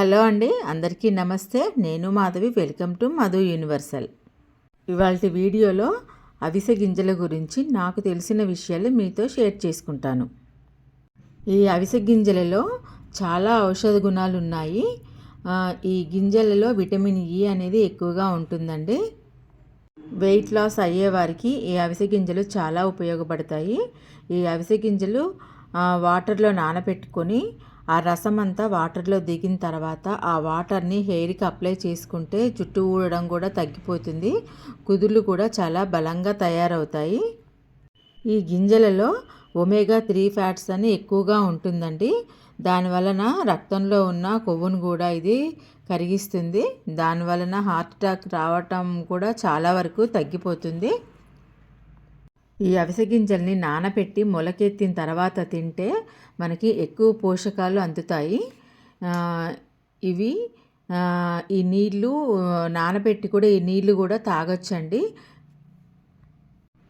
Hello అండి అందరికీ నమస్తే. నేను Madhavi welcome to Madhu universal. ఇవాళ వీడియోలో అవిసె గింజల గురించి నాకు తెలిసిన విషయాలు మీతో షేర్ చేసుకుంటాను. ఈ అవిసె గింజలలో చాలా ఔషధ గుణాలు ఉన్నాయి. ఈ గింజలలో విటమిన్ ఈ అనేది ఎక్కువగా ఉంటుందండి. వెయిట్ లాస్ అయ్యే వారికి ఈ అవిసె గింజలు చాలా ఉపయోగపడతాయి. ఈ అవిసె గింజలు వాటర్లో నానబెట్టుకొని ఆ రసం అంతా వాటర్లో దిగిన తర్వాత ఆ వాటర్ని హెయిర్కి అప్లై చేసుకుంటే జుట్టు ఊడడం కూడా తగ్గిపోతుంది. కుదుళ్ళు కూడా చాలా బలంగా తయారవుతాయి. ఈ గింజలలో ఒమేగా త్రీ ఫ్యాట్స్ అని ఎక్కువగా ఉంటుందండి. దానివలన రక్తంలో ఉన్న కొవ్వును కూడా ఇది కరిగిస్తుంది. దానివలన హార్ట్ అటాక్ రావటం కూడా చాలా వరకు తగ్గిపోతుంది. ఈ అవిసె గింజల్ని నానబెట్టి మొలకెత్తిన తర్వాత తింటే మనకి ఎక్కువ పోషకాలు అందుతాయి. ఇవి ఈ నీళ్ళు నానబెట్టి కూడా ఈ నీళ్ళు కూడా తాగొచ్చండి.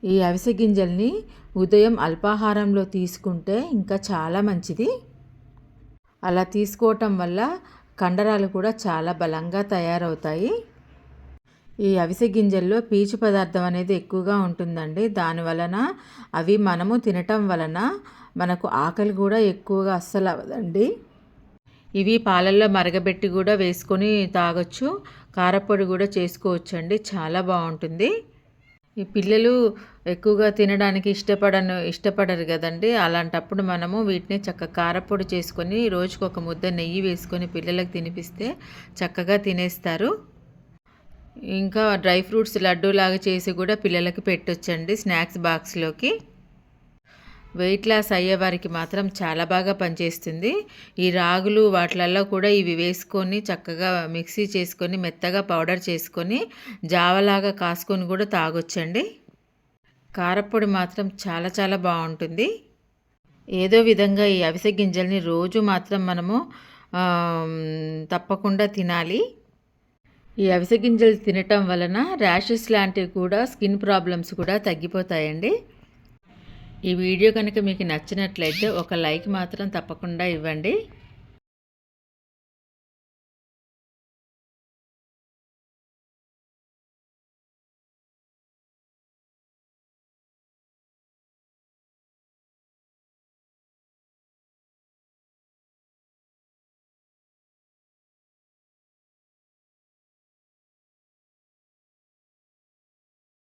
ఈ అవిసె గింజల్ని ఉదయం అల్పాహారంలో తీసుకుంటే ఇంకా చాలా మంచిది. అలా తీసుకోవటం వల్ల కండరాలు కూడా చాలా బలంగా తయారవుతాయి. ఈ అవిసె గింజల్లో పీచు పదార్థం అనేది ఎక్కువగా ఉంటుందండి. దాని వలన అవి మనము తినటం వలన మనకు ఆకలి కూడా ఎక్కువగా అస్సలు అవ్వదండి. ఇవి పాలల్లో మరగబెట్టి కూడా వేసుకొని తాగొచ్చు. కారపొడి కూడా చేసుకోవచ్చు అండి చాలా బాగుంటుంది. ఈ పిల్లలు ఎక్కువగా తినడానికి ఇష్టపడను ఇష్టపడరు కదండి. అలాంటప్పుడు మనము వీటిని చక్కగా కారపొడి చేసుకొని రోజుకు ఒక ముద్ద నెయ్యి వేసుకొని పిల్లలకు తినిపిస్తే చక్కగా తినేస్తారు. ఇంకా డ్రై ఫ్రూట్స్ లడ్డూ లాగా చేసి కూడా పిల్లలకి పెట్టొచ్చండి స్నాక్స్ బాక్స్లోకి. వెయిట్ లాస్ అయ్యే వారికి మాత్రం చాలా బాగా పనిచేస్తుంది. ఈ రాగులు వాటిలలో కూడా ఇవి వేసుకొని చక్కగా మిక్సీ చేసుకొని మెత్తగా పౌడర్ చేసుకొని జావలాగా కాసుకొని కూడా తాగొచ్చండి. కారపొడి మాత్రం చాలా చాలా బాగుంటుంది. ఏదో విధంగా ఈ అవిసె గింజల్ని రోజు మాత్రం మనము తప్పకుండా తినాలి. ఈ అవిసె గింజలు తినటం వలన ర్యాషెస్ లాంటివి కూడా స్కిన్ ప్రాబ్లమ్స్ కూడా తగ్గిపోతాయండి. ఈ వీడియో కనుక మీకు నచ్చినట్లయితే ఒక లైక్ మాత్రం తప్పకుండా ఇవ్వండి.